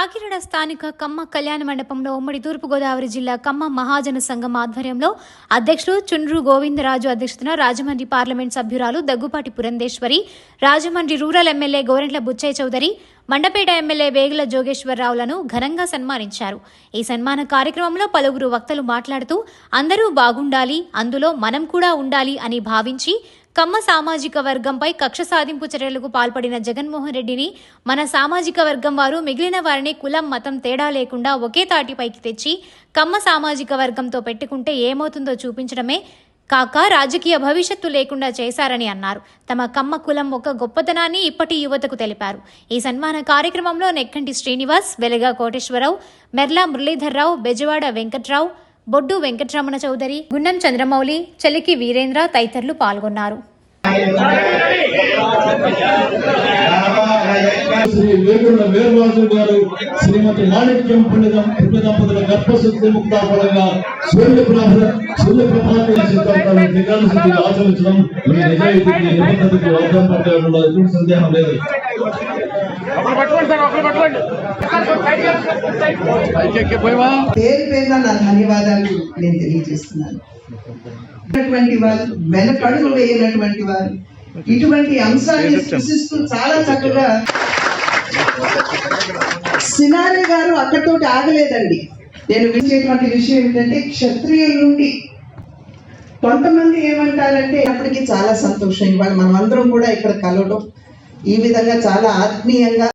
స్థానిక కమ్మ కళ్యాణ మండపంలో ఉమ్మడి తూర్పుగోదావరి జిల్లా కమ్మ మహాజన సంఘం ఆధ్వర్యంలో అధ్యక్షుడు చుండ్రు గోవిందరాజు అధ్యక్షతన రాజమండ్రి పార్లమెంట్ సభ్యురాలు Daggubati Purandeswari Rajahmundry rural MLA Gorantla Butchaiah Chowdary Mandapeta MLA Vegula జోగేశ్వరరావులను ఘనంగా సన్మానించారు. ఈ సన్మాన కార్యక్రమంలో పలువురు వక్తలు మాట్లాడుతూ అందరూ బాగుండాలి అందులో మనం కూడా ఉండాలి అని భావించి కమ్మ సామాజిక వర్గంపై కక్ష సాధింపు చర్యలకు పాల్పడిన జగన్మోహన్ రెడ్డిని మన సామాజిక వర్గం వారు మిగిలిన వారిని కులం మతం తేడా లేకుండా ఒకే తాటిపైకి తెచ్చి కమ్మ సామాజిక వర్గంతో పెట్టుకుంటే ఏమవుతుందో చూపించడమే కాక రాజకీయ భవిష్యత్తు లేకుండా చేశారని అన్నారు. తమ కమ్మ కులం ఒక గొప్పతనాన్ని ఇప్పటి యువతకు తెలిపారు. ఈ సన్మాన కార్యక్రమంలో నెక్కంటి శ్రీనివాస్ వెలగా కోటేశ్వరరావు మెర్లా మురళీధర్రావు బెజవాడ వెంకట్రావు బొడ్డు వెంకటరమణ చౌదరి గుండం చంద్రమౌళి చెలికి వీరేంద్ర తదితరులు పాల్గొన్నారు. శ్రీ వేగుల వీరరాజు గారు శ్రీమతి మాణిక్యం పండితం పుణ్య దంపతుల గర్భశుద్ధి ముక్తాఫలంగా సూర్యప్రభ ఆచరించడం మీ నిజాయితీకి పట్టడంలో ఎటువంటి సందేహం లేదు. పేరు పేరున నా ధన్యవాదాలు నేను తెలియజేస్తున్నాను. వారు వెనకడుగు వేయనటువంటి వారు ఇటువంటి అంశాన్ని సృష్టిస్తూ చాలా చక్కగా సినారే గారు అక్కడితోటి ఆగలేదండి. నేను వినిచేటువంటి విషయం ఏంటంటే క్షత్రియుల నుండి కొంతమంది ఏమంటారంటే అప్పటికి చాలా సంతోషం. ఇవాళ మనం అందరం కూడా ఇక్కడ కలవడం ఈ విధంగా చాలా ఆత్మీయంగా